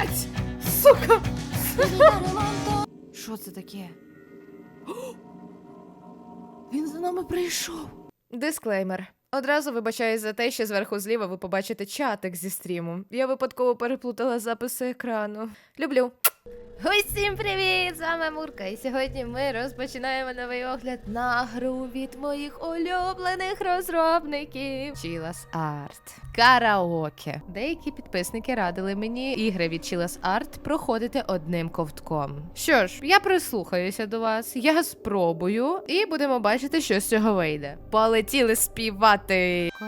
Блять! Сука! Що це таке? Він за нами прийшов. Дисклеймер. Одразу вибачаюсь за те, що зверху зліва ви побачите чатик зі стріму. Я випадково переплутала записи екрану. Люблю. Усім привіт! З вами Мурка. І сьогодні ми розпочинаємо новий огляд на гру від моїх улюблених розробників. Chilas Art. Караоке. Деякі підписники радили мені ігри від Chilas Art проходити одним ковтком. Що ж, я прислухаюся до вас, я спробую, і будемо бачити, що з цього вийде. Полетіли співати. こ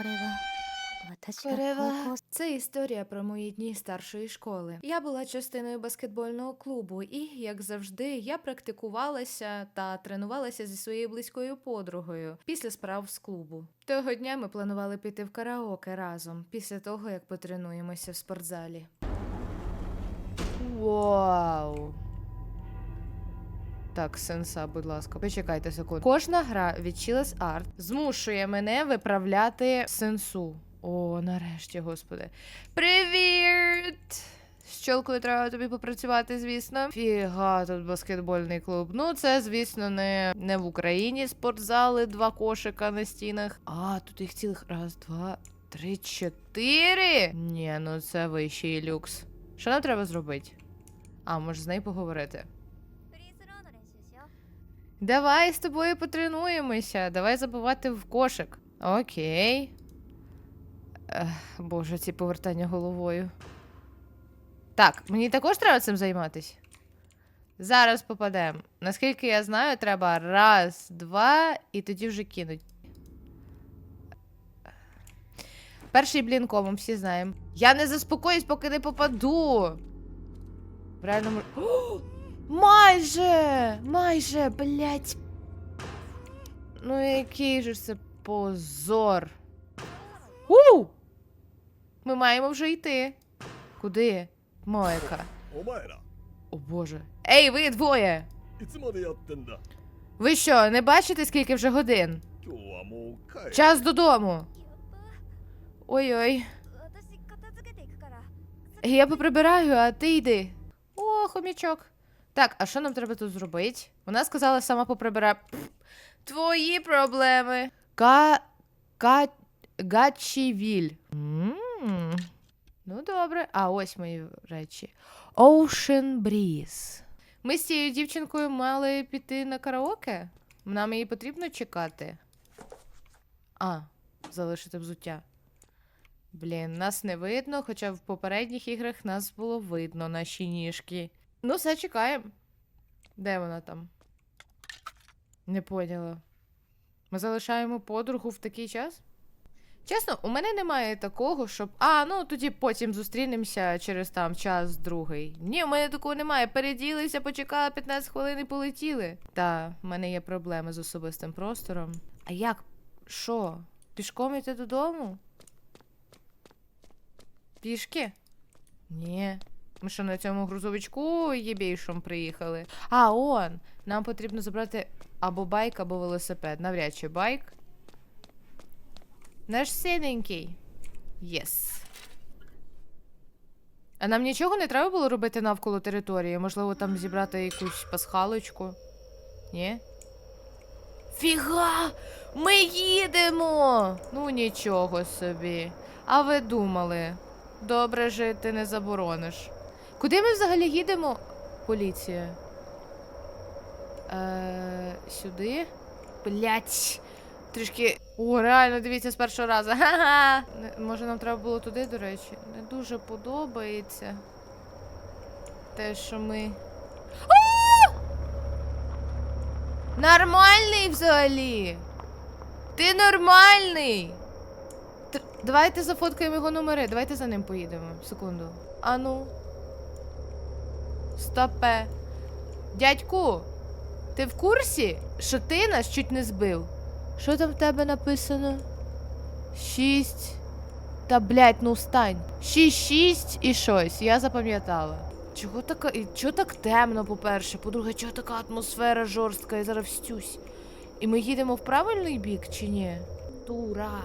Перева це історія про мої дні старшої школи. Я була частиною баскетбольного клубу, і, як завжди, я практикувалася та тренувалася зі своєю близькою подругою після справ з клубу. Того дня ми планували піти в караоке разом після того, як потренуємося в спортзалі. Вау! Так, сенса, будь ласка, почекайте секунду. Кожна гра від Chillis Art змушує мене виправляти сенсу. О, нарешті, господи. Привіт! З чолкою треба тобі попрацювати, звісно. Фіга, тут баскетбольний клуб. Ну, це, звісно, не не в Україні спортзали, два кошика на стінах. А, тут їх цілих раз, два, три, чотири. Ні, ну це вищий люкс. Що нам треба зробити? А, може, з нею поговорити. Давай з тобою потренуємося. Давай забувати в кошик. Окей. Ех, боже, ці повертання головою. Так, мені також треба цим займатися. Зараз попадемо. Наскільки я знаю, треба раз, два і тоді вже кинуть. Перший блін комом, всі знаємо. Я не заспокоюсь, поки не попаду. В реальному. О! Майже! Майже, блять. Ну який же це позор. У! Ми маємо вже йти. Куди? Моека. О боже. Ей, ви двоє! Ви що, не бачите, скільки вже годин? Час додому. Ой-ой. Я поприбираю, а ти йди. О, хомічок. Так, а що нам треба тут зробити? Вона сказала сама поприбира. Твої проблеми. Ка. Ка. Гачівіль. Ну, добре. А ось мої речі. Ocean Breeze. Ми з цією дівчинкою мали піти на караоке? Нам її потрібно чекати. А, залишити взуття. Блін, нас не видно, хоча в попередніх іграх нас було видно наші ніжки. Ну, все, чекаємо. Де вона там? Не поняла. Ми залишаємо подругу в такий час? Чесно, у мене немає такого, щоб. А, ну тоді потім зустрінемося через там час другий. Ні, у мене такого немає. Переділися, почекали 15 хвилин і полетіли. Та, в мене є проблеми з особистим простором. А як? Що? Пішком йти додому? Пішки? Ні. Ми що на цьому грузовичку єбійшом приїхали? А, он! Нам потрібно забрати або байк, або велосипед. Навряд чи байк. Наш синенький. Єс. А нам нічого не треба було робити навколо території? Можливо, там зібрати якусь пасхалочку? Ні? Фіга! Ми їдемо! Ну нічого собі. А ви думали? Добре жити не заборониш. Куди ми взагалі їдемо? Поліція. Е, сюди. Блять. Трішки. О, реально, дивіться з першого разу. Ха-ха. Може, нам треба було туди, до речі. Не дуже подобається. Те, що ми. Нормальний взагалі. Ти нормальний. Т- Давайте зафоткаємо його номери. Давайте за ним поїдемо. Секунду. Ану. Стопе. Дядьку, ти в курсі, що ти нас чуть не збив? Що там в тебе написано? Шість. Та блять, ну встань. Шість, шість і щось. Я запам'ятала. Чого така. і Чого так темно, по-перше? По-друге, чого така атмосфера жорстка, я зараз встюсь. І ми їдемо в правильний бік чи ні? Тура.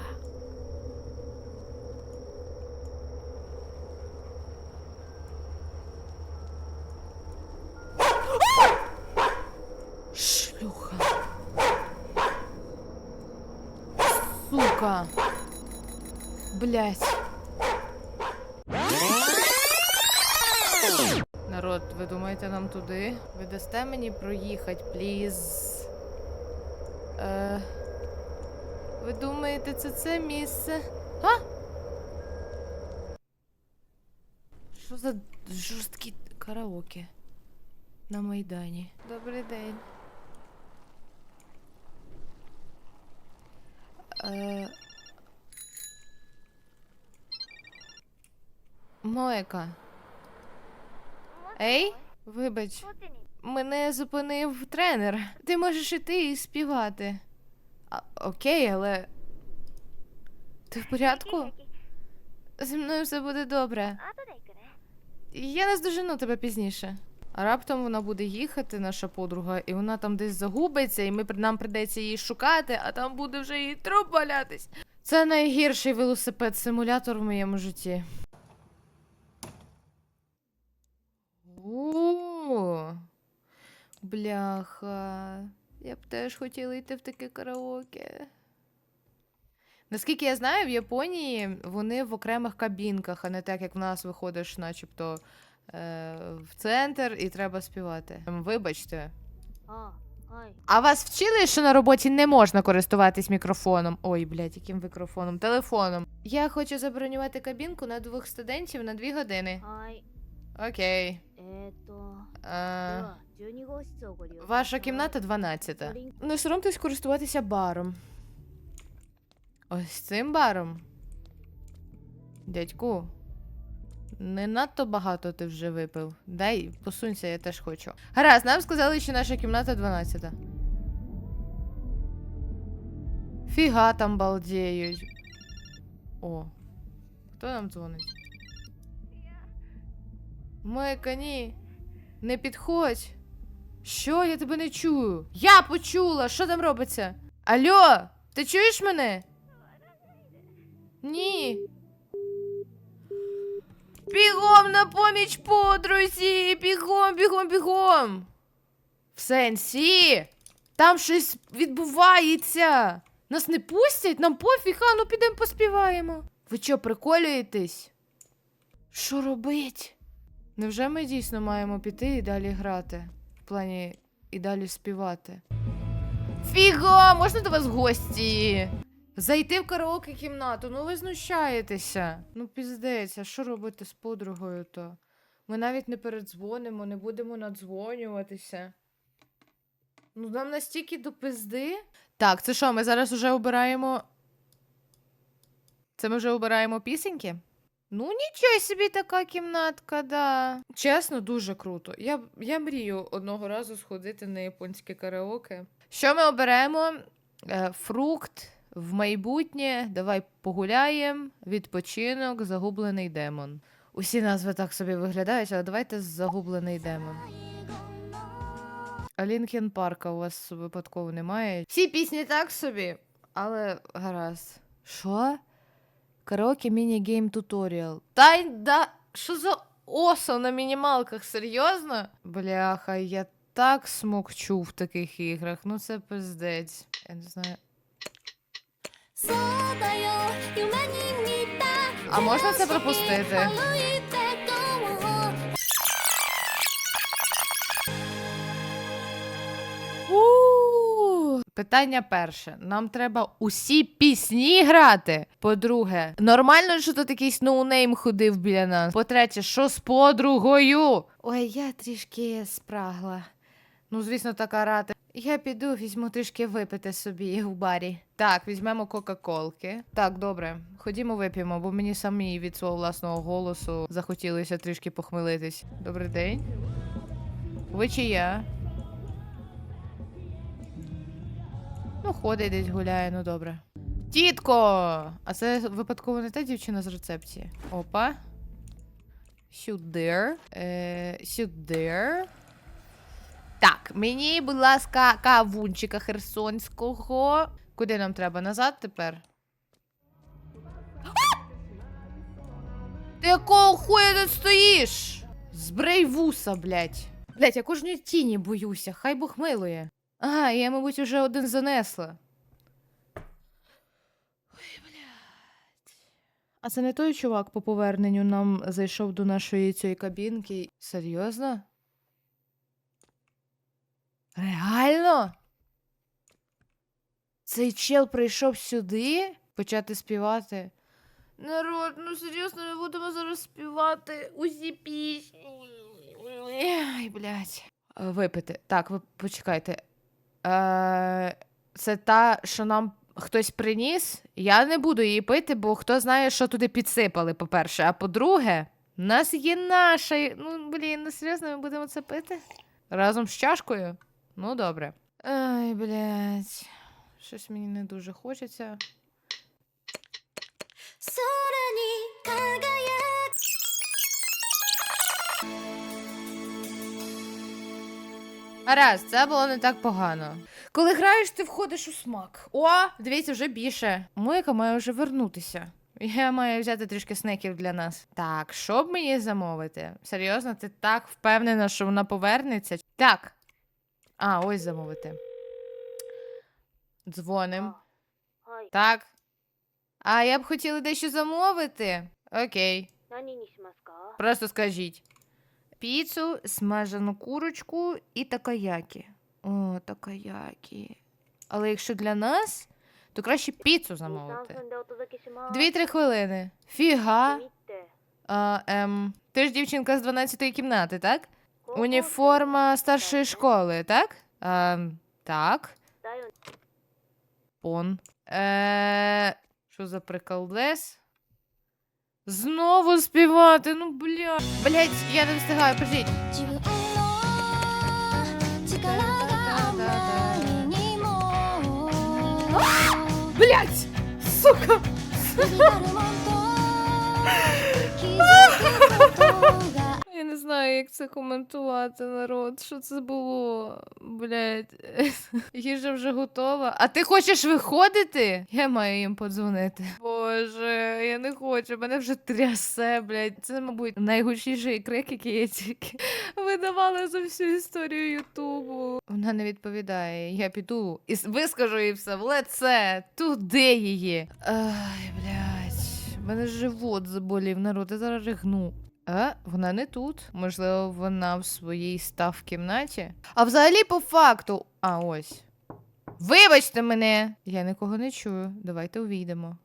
Сука. Блять. Народ, ви думаєте нам туди? Ви дасте мені проїхати, пліз? Е, ви думаєте, це це місце? А? Що за жорсткі караоке на Майдані? Добрий день. Е... Моека. Ей, вибач, мене зупинив тренер. Ти можеш іти і співати. А, Окей, але. Ти в порядку? Зі мною все буде добре. Я наздожену тебе пізніше. А раптом вона буде їхати, наша подруга, і вона там десь загубиться, і ми нам придеться її шукати, а там буде вже її труп валятись. Це найгірший велосипед-симулятор в моєму житті. О, бляха. Я б теж хотіла йти в таке караоке. Наскільки я знаю, в Японії вони в окремих кабінках, а не так, як в нас виходиш, начебто, Е, в центр і треба співати. Вибачте. А, ай. А вас вчили, що на роботі не можна користуватись мікрофоном? Ой, блядь, яким мікрофоном? Телефоном. Я хочу забронювати кабінку на двох студентів на дві години. Ай. Окей. Ето. А... Ваша кімната 12. Не соромтесь користуватися баром. Ось цим баром. Дядьку. Не надто багато ти вже випив. Дай, посунься, я теж хочу. Гаразд, нам сказали, що наша кімната 12. Фіга там балдіють. О. Хто нам дзвонить? Майка, ні. Не підходь. Що? Я тебе не чую. Я почула! Що там робиться? Алло, ти чуєш мене? Ні. Бігом на поміч подрузі! Бігом, бігом, бігом! В сенсі? Там щось відбувається. Нас не пустять, нам пофіг, а ну підемо поспіваємо. Ви що, приколюєтесь? Що робить? Невже ми дійсно маємо піти і далі грати? В плані і далі співати. Фіга, можна до вас гості? Зайти в караоке кімнату, ну ви знущаєтеся. Ну піздець, а що робити з подругою то? Ми навіть не передзвонимо, не будемо надзвонюватися. Ну нам настільки до пизди. Так, це що, ми зараз уже обираємо. Це ми вже обираємо пісеньки? Ну, нічого собі така кімнатка, да. Чесно, дуже круто. Я, я мрію одного разу сходити на японське караоке. Що ми оберемо? Е, фрукт в майбутнє. Давай погуляємо. Відпочинок, загублений демон. Усі назви так собі виглядають, але давайте загублений демон. А Лінкен Парка у вас випадково немає. Всі пісні так собі, але гаразд. Що? Караоке міні-гейм туторіал. Та да. Що за осо на мінімалках? Серйозно? Бляха, я так смокчу в таких іграх. Ну це пиздець. Я не знаю. А можна це пропустити? Питання перше, нам треба усі пісні грати. По-друге, нормально, що тут якийсь ноунейм ходив біля нас. По-третє, що з подругою? Ой, я трішки спрагла. Ну, звісно, така рата. Я піду, візьму трішки випити собі в барі. Так, візьмемо Кока-Колки. Так, добре, ходімо вип'ємо, бо мені самі від свого власного голосу захотілося трішки похмелитись. Добрий день. Ви чи я? Ну, ходить десь гуляє, ну добре. Тітко! А це випадково не та дівчина з рецепції. Опа. Сюди. Е, сюди. Так, мені, будь ласка, кавунчика херсонського. Куди нам треба? Назад тепер? Ти якого хуя тут стоїш? Збрей вуса, блядь. Блядь, я кожної тіні боюся, хай Бог милує. Ага, я, мабуть, уже один занесла. Ой, А це не той чувак по поверненню нам зайшов до нашої цієї кабінки. Серйозно? Реально? Цей чел прийшов сюди почати співати. Народ, ну серйозно, ми будемо зараз співати усі пісні. Ай, блядь. Е, Випити. Так, ви почекайте. Е, це та, що нам хтось приніс. Я не буду її пити, бо хто знає, що туди підсипали, по-перше. А по-друге, в нас є наша. Ну, блін, ну серйозно, ми будемо це пити? Разом з чашкою? Ну, добре. Ай, блядь. Щось мені не дуже хочеться. Гаразд, це було не так погано. Коли граєш, ти входиш у смак. О, дивіться, вже більше. Мойка має вже вернутися. Я маю взяти трішки снеків для нас. Так, що б мені замовити? Серйозно, ти так впевнена, що вона повернеться? Так, а, ось замовити. Дзвоним. Так. А я б хотіла дещо замовити. Окей. Просто скажіть. Піцу, смажену курочку і такаякі. О, такаякі. Але якщо для нас, то краще піцу замовити. Дві-три хвилини. Фіга. А, ем, Ти ж дівчинка з 12-ї кімнати, так? Уніформа старшої школи, так? А, так. Пон. Е, Що за приколдес? Знову співати, ну бля. Блять, я не встигаю, подождіть. Блять! Сука! Знаю, як це коментувати, народ. Що це було? Блять. Їжа вже готова. А ти хочеш виходити? Я маю їм подзвонити. Боже, я не хочу, мене вже трясе, блять. Це, мабуть, найгучніший крик, який я тільки видавала за всю історію Ютубу. Вона не відповідає. Я піду і вискажу їй все в лице. Туди її. Ай, блядь. Мене живот заболів, народ, я зараз ригну. А, вона не тут. Можливо, вона в своїй став кімнаті. А взагалі, по факту. А, ось. Вибачте мене! Я нікого не чую. Давайте увійдемо.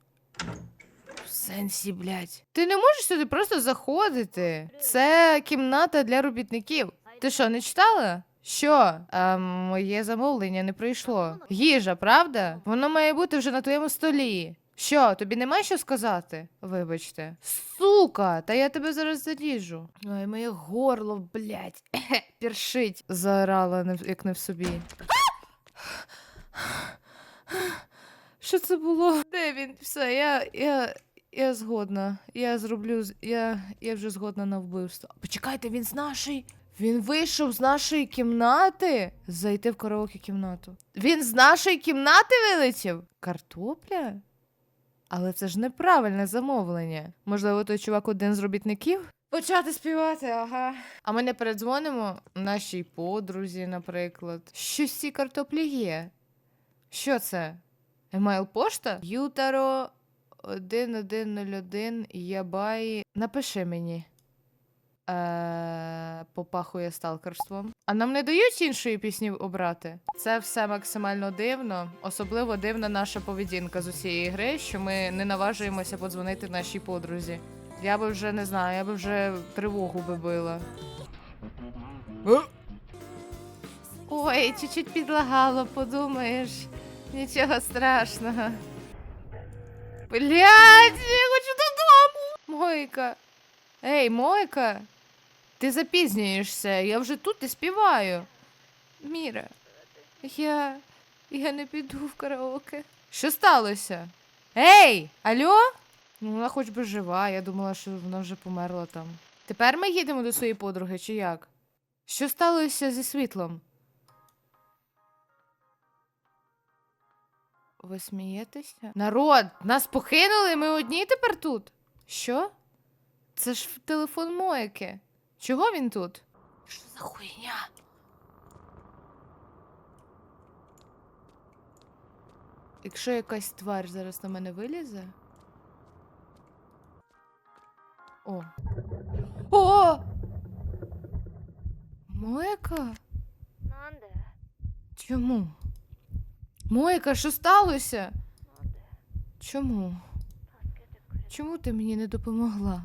В сенсі, блядь. Ти не можеш сюди просто заходити. Це кімната для робітників. Ти що, не читала? Що? А, моє замовлення не прийшло. Їжа, правда? Воно має бути вже на твоєму столі. Що, тобі нема що сказати? Вибачте. Сука, та я тебе зараз заріжу. Ой, моє горло, блядь, першить. Заорала, як не в собі. Що це було? Де він? Все, я, я, я згодна. Я зроблю. Я, я вже згодна на вбивство. Почекайте, він з нашої. Він вийшов з нашої кімнати. Зайти в караоке кімнату. Він з нашої кімнати вилетів? Картопля? Але це ж неправильне замовлення. Можливо, той чувак один з робітників? Почати співати, ага. А ми не передзвонимо нашій подрузі, наприклад. Щось ці картоплі є. Що це? Емейл пошта? Ютаро 1101 Ябай. Напиши мені. Е, попахує сталкерством. А нам не дають іншої пісні обрати. Це все максимально дивно. Особливо дивна наша поведінка з усієї гри, що ми не наважуємося подзвонити нашій подрузі. Я би вже не знаю, я би вже тривогу би била. Ой, чуть-чуть підлагало, подумаєш. Нічого страшного. Блядь, я хочу додому. Мойка. Ей, Мойка. Ти запізнюєшся, я вже тут і співаю. Міра, я. я не піду в караоке. Що сталося? Ей, алло? Ну, вона хоч би жива, я думала, що вона вже померла там. Тепер ми їдемо до своєї подруги, чи як? Що сталося зі світлом? Ви смієтеся? Народ, нас покинули, ми одні тепер тут. Що? Це ж телефон Моїки. Чого він тут? Що за хуйня? Якщо якась тварь зараз на мене вилізе. О. О! Моєка? Чому? Моєка, що сталося? Чому? Чому ти мені не допомогла?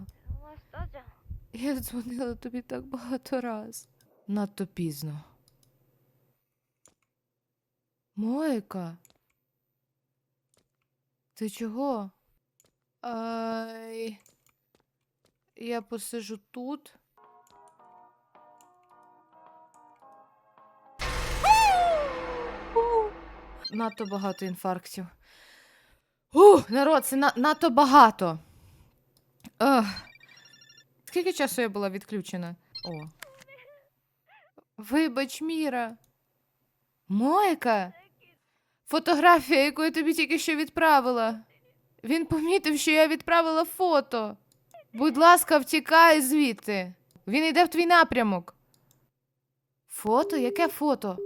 Я дзвонила тобі так багато раз. Надто пізно. Мойка. Ти чого? Ай. Я посижу тут. Надто багато інфарктів. Ух, народ, це на надто багато. Ugh. Скільки часу я була відключена? О. Вибач, Міра. Мойка. Фотографія, яку я тобі тільки що відправила. Він помітив, що я відправила фото. Будь ласка, втікай звідти. Він йде в твій напрямок. Фото? Яке фото?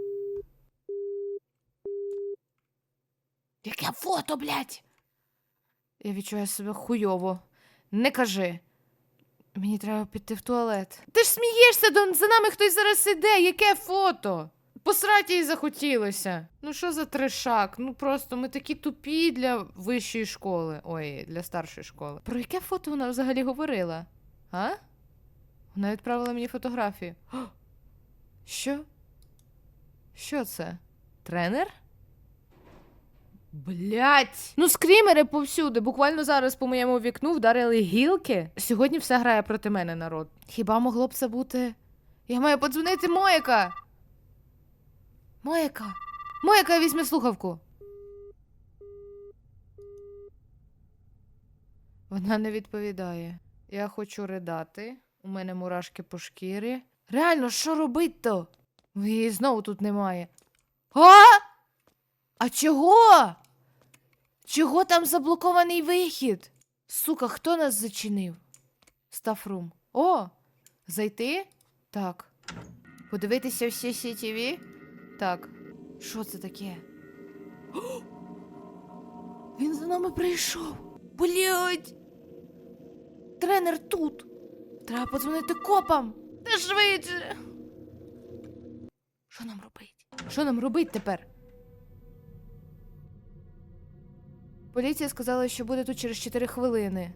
Яке фото, блядь? Я відчуваю себе хуйово. Не кажи. Мені треба піти в туалет. Ти ж смієшся, Дон, за нами хтось зараз іде. Яке фото? Посрати їй захотілося. Ну що за трешак? Ну просто ми такі тупі для вищої школи. Ой, для старшої школи. Про яке фото вона взагалі говорила? А? Вона відправила мені фотографію. Що? Що це? Тренер? Блять! Ну, скрімери повсюди. Буквально зараз по моєму вікну вдарили гілки. Сьогодні все грає проти мене, народ. Хіба могло б це бути? Я маю подзвонити Мояка. Мояка. Мояка, візьми слухавку. Вона не відповідає. Я хочу ридати. У мене мурашки по шкірі. Реально, що робить то? Її знову тут немає. А? А чого? Чого там заблокований вихід? Сука, хто нас зачинив? Стафрум. О! Зайти? Так. Подивитися всі CCTV? Так. Що це таке? О! Він за нами прийшов. Блять! Тренер тут. Треба подзвонити копам. Та швидше. Що нам робить? Що нам робить тепер? Поліція сказала, що буде тут через 4 хвилини.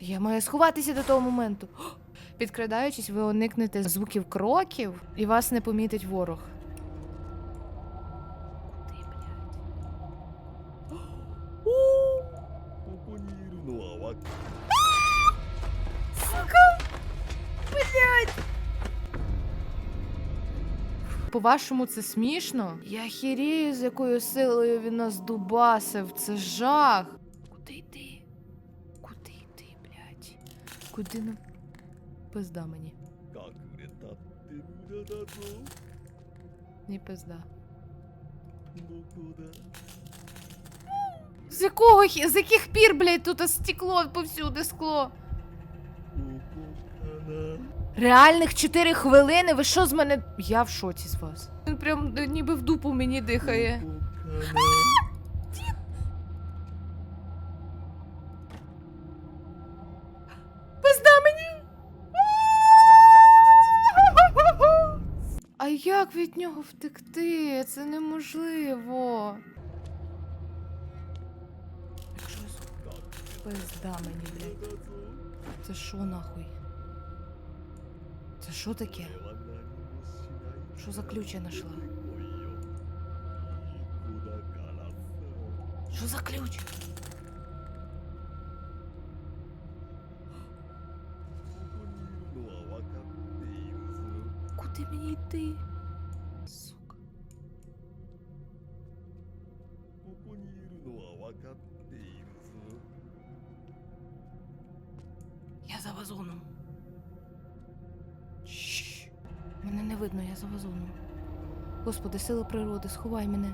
Я маю сховатися до того моменту. Підкрадаючись, ви уникнете звуків кроків і вас не помітить ворог. по-вашому це смішно? Я хірію, з якою силою він нас дубасив. Це жах. Куди йти? Куди йти, блядь? Куди нам пизда мені? Не пизда. З якого з яких пір, блядь, тут стекло повсюди скло? Реальних 4 хвилини? Ви що з мене? Я в шоці з вас. Він прям е, ніби в дупу мені дихає. Пизда мені. А як від нього втекти? Це неможливо. Пизда мені, блядь. Це що нахуй? Это что таке? Что за ключ я нашла? Что за ключ? Куда мені йти? Я за вазоном. видно, я за вазоном. Господи, сила природи, сховай мене.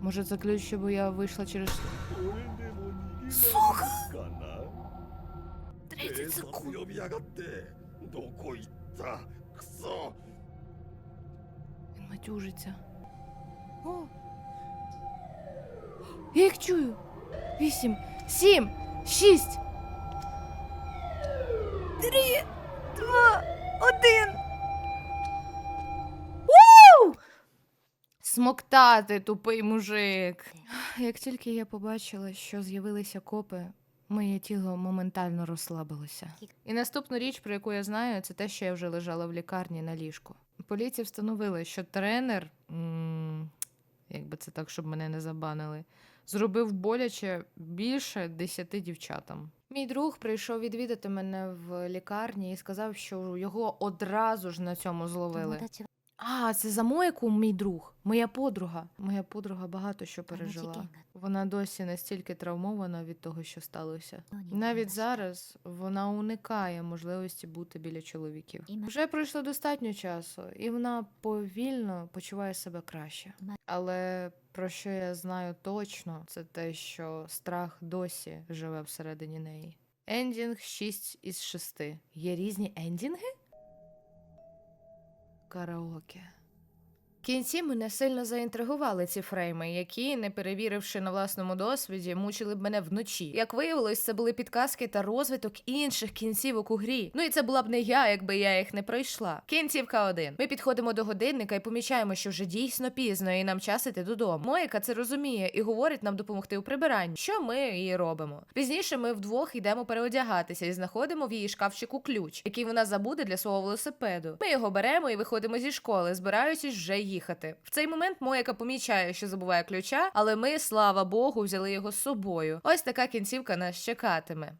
Може, це ключ, щоб я вийшла через 俺でも逃げられるそうかかな 30 警察секунд. 呼びやがってどこ行ったクソ Він матюжиться. О! Я їх чую. Вісім, сім, шість. Три, два, один. Смоктати, тупий мужик. Як тільки я побачила, що з'явилися копи, моє тіло моментально розслабилося. І наступну річ, про яку я знаю, це те, що я вже лежала в лікарні на ліжку. Поліція встановила, що тренер, якби це так, щоб мене не забанили, зробив боляче більше десяти дівчатам. Мій друг прийшов відвідати мене в лікарні і сказав, що його одразу ж на цьому зловили. А, це за Моєку мій друг, моя подруга. Моя подруга багато що пережила. Вона досі настільки травмована від того, що сталося. Навіть зараз вона уникає можливості бути біля чоловіків. Вже пройшло достатньо часу, і вона повільно почуває себе краще. Але про що я знаю точно, це те, що страх досі живе всередині неї. Ендінг 6 із 6. Є різні ендінги? Караоке. Кінці мене сильно заінтригували ці фрейми, які, не перевіривши на власному досвіді, мучили б мене вночі. Як виявилось, це були підказки та розвиток інших кінцівок у грі. Ну і це була б не я, якби я їх не пройшла. Кінцівка 1. Ми підходимо до годинника і помічаємо, що вже дійсно пізно, і нам час іти додому. Моїка це розуміє і говорить нам допомогти у прибиранні. Що ми і робимо. Пізніше ми вдвох йдемо переодягатися і знаходимо в її шкафчику ключ, який вона забуде для свого велосипеду. Ми його беремо і виходимо зі школи, збираючись вже їхати. В цей момент Мояка помічає, що забуває ключа, але ми, слава Богу, взяли його з собою. Ось така кінцівка нас чекатиме.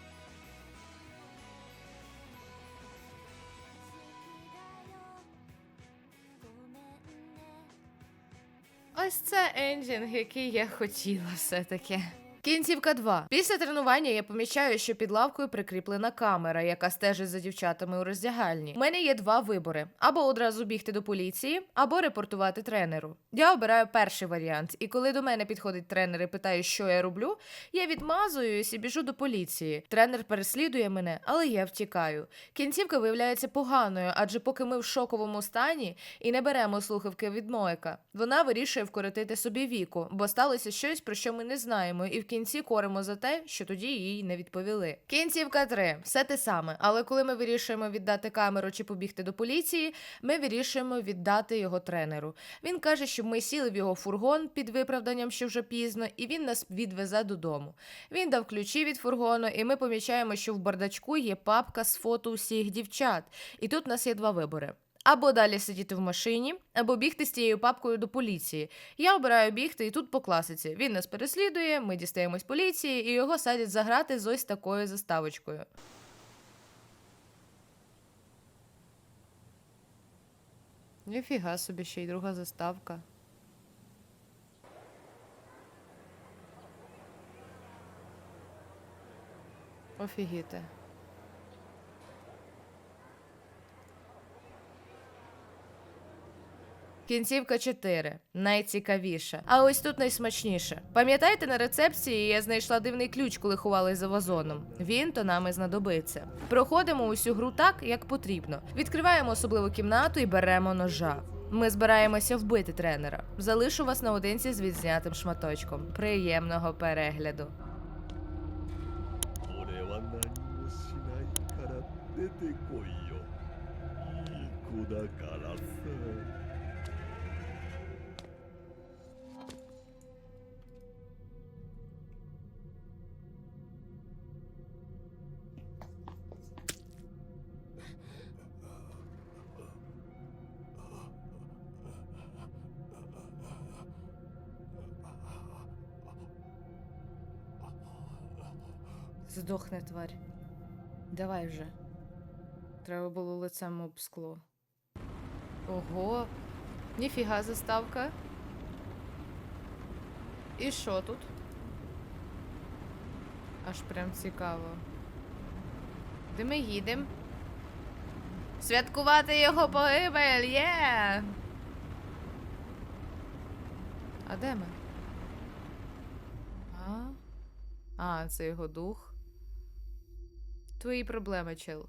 Ось це ендінг, який я хотіла все-таки. Кінцівка 2. Після тренування я помічаю, що під лавкою прикріплена камера, яка стежить за дівчатами у роздягальні. У мене є два вибори: або одразу бігти до поліції, або репортувати тренеру. Я обираю перший варіант, і коли до мене підходить тренер і питає, що я роблю, я відмазуюсь і біжу до поліції. Тренер переслідує мене, але я втікаю. Кінцівка виявляється поганою, адже поки ми в шоковому стані і не беремо слухавки від Моека, вона вирішує вкоротити собі віку, бо сталося щось, про що ми не знаємо, і в кінці коримо за те, що тоді їй не відповіли. Кінцівка 3. все те саме. Але коли ми вирішуємо віддати камеру чи побігти до поліції, ми вирішуємо віддати його тренеру. Він каже, щоб ми сіли в його фургон під виправданням, що вже пізно, і він нас відвезе додому. Він дав ключі від фургону, і ми помічаємо, що в бардачку є папка з фото усіх дівчат. І тут у нас є два вибори. Або далі сидіти в машині, або бігти з цією папкою до поліції. Я обираю бігти і тут по класиці. Він нас переслідує, ми дістаємось поліції, і його садять за грати з ось такою заставочкою. Ніфіга собі ще й друга заставка. Офігіти. Кінцівка 4. Найцікавіше. А ось тут найсмачніше. Пам'ятаєте, на рецепції я знайшла дивний ключ, коли ховали за вазоном. Він то нам і знадобиться. Проходимо усю гру так, як потрібно. Відкриваємо особливу кімнату і беремо ножа. Ми збираємося вбити тренера. Залишу вас наодинці з відзнятим шматочком. Приємного перегляду. 出てこいよいい子だからさ Здохне тварь. Давай вже. Треба було лицем об скло. Ого. Ніфіга заставка. І що тут? Аж прям цікаво. Де ми їдемо? Святкувати його погибель! Є! А де ми? А? А, це його дух. Твої проблеми, чел.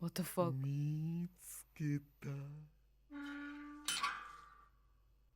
What the fuck? 見つけた。